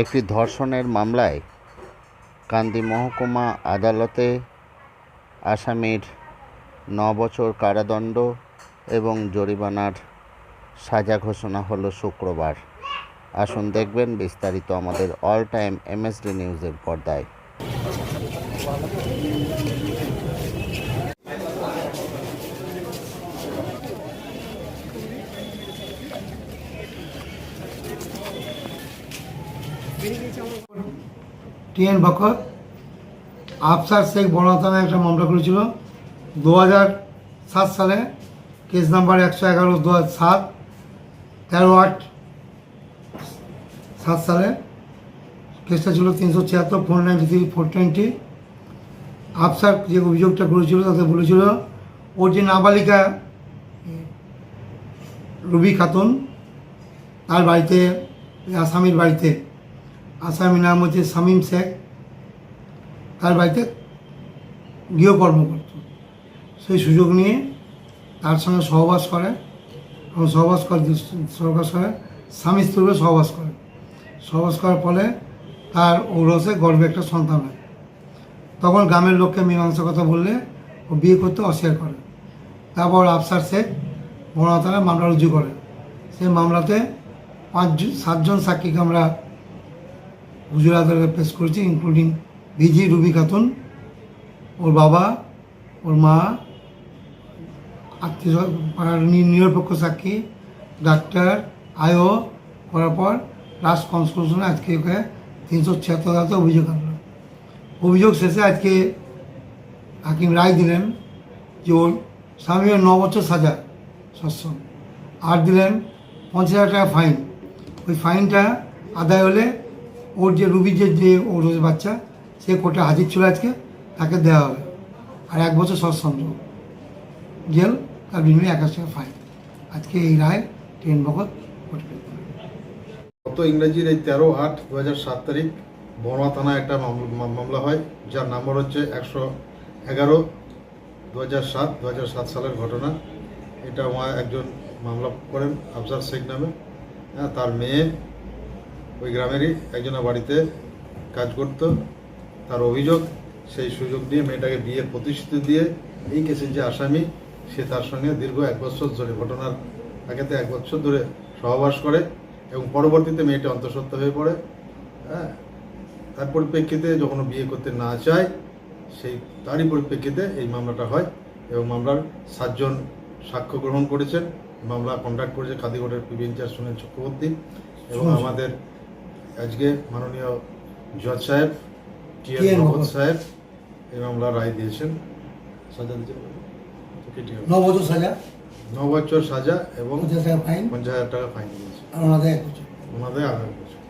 একটি ধর্ষণের মামলায় কান্দি মহকুমা আদালতে আসামির ন বছর কারাদণ্ড এবং জরিমানার সাজা ঘোষণা হলো শুক্রবার। আসুন দেখবেন বিস্তারিত আমাদের অল টাইম এমএসডি নিউজের পর্দায়। টিএন বকর আফসার শেখ বড় থানায় একটা মামলা করেছিল দু সাত সালে কেস নাম্বার একশো এগারো দু সাত, তেরো আট সাত সালে। কেসটা ছিল তিনশো ছিয়াত্তর four ninety three four twenty Afsar যে অভিযোগটা করেছিল, তাতে বলেছিল, ওর যে নাবালিকা রুবি খাতুন, তার বাড়িতে আসামির বাড়িতে আসামির নাম হচ্ছে শামীম শেখ। তার বাড়িতে গৃহকর্ম করত। সেই সুযোগ নিয়ে তার সঙ্গে সহবাস করে এবং সহবাস করে সহবাস করে, স্বামী স্ত্রীকে সহবাস করে। সহবাস করার ফলে তার ঔরসে গর্বে একটা সন্তান হয়। তখন গ্রামের লোককে মীমাংসা কথা বললে ও বিয়ে করতে অস্বীকার করে। তারপর আফসার শেখ বড়াতারা মামলা রুজু করে। সেই মামলাতে পাঁচজন সাতজন সাক্ষীকে আমরা হুজুর আদালতে পেশ করেছি ইনক্লুডিং ভিজি রুবি খাতুন, ওর বাবা, ওর মা, আত্মীয় নিরপেক্ষ সাক্ষী, ডাক্তার আয়ো করার পর লাস্ট কনস্টিটিউশনে আজকে ওকে তিনশো ছিয়াত্তর ধারাতে অভিযোগ আনলো। অভিযোগ শেষে আজকে হাকিম রায় দিলেন যে ওর স্বামীর ন বছর সাজা সশ্রম আর দিলেন পঞ্চাশ হাজার টাকা ফাইন ওই ফাইনটা আদায় হলে ওর যে রুবির যে যে ওর বাচ্চা, সে কোর্টে হাজির ছিল আজকে, তাকে দেওয়া হবে। আর এক বছর সশ্রম জেল তার বিনিময়ে একাশ টাকা ফাইন। আজকে এই রায় ট্রেন বকত গত ইংরেজির এই তেরো আট দু হাজার সাত তারিখ বড়মা থানায় একটা মাম- মাম- মামলা হয়, যার নম্বর হচ্ছে একশো এগারো দু হাজার সাত দু হাজার সাত সালের ঘটনা। এটা একজন মামলা করেন আফজার শেখ নামে। হ্যাঁ তার মেয়ে ওই গ্রামেরই একজনের বাড়িতে কাজ করত। তার অভিযোগ সেই সুযোগ নিয়ে মেয়েটাকে বিয়ে প্রতিশ্রুতি দিয়ে এই কেসের যে আসামি সে তার সঙ্গে দীর্ঘ এক বছর ধরে ঘটনার আগেতে এক বছর ধরে সহবাস করে এবং পরবর্তীতে মেয়েটা অন্তঃসত্ত্বা হয়ে পড়ে। হ্যাঁ তার পরিপ্রেক্ষিতে যখন বিয়ে করতে না চায় সেই তারই পরিপ্রেক্ষিতে এই মামলাটা হয় এবং মামলার সাতজন সাক্ষ্য গ্রহণ করেছেন। মামলা কন্ডাক্ট করেছে কাদিগড়ের PB in charge Sunil Chakraborty এবং আমাদের আজকে মাননীয় জজ সাহেব টি. ভগত ভগত। সাহেব এই মামলা রায় দিয়েছেন। সাজা দিয়েছেন ন বছর সাজা? ন বছর সাজা এবং পঞ্চাশ হাজার টাকা ফাইন দিয়েছে। ওনাদের ওনাদের আগামী বছর।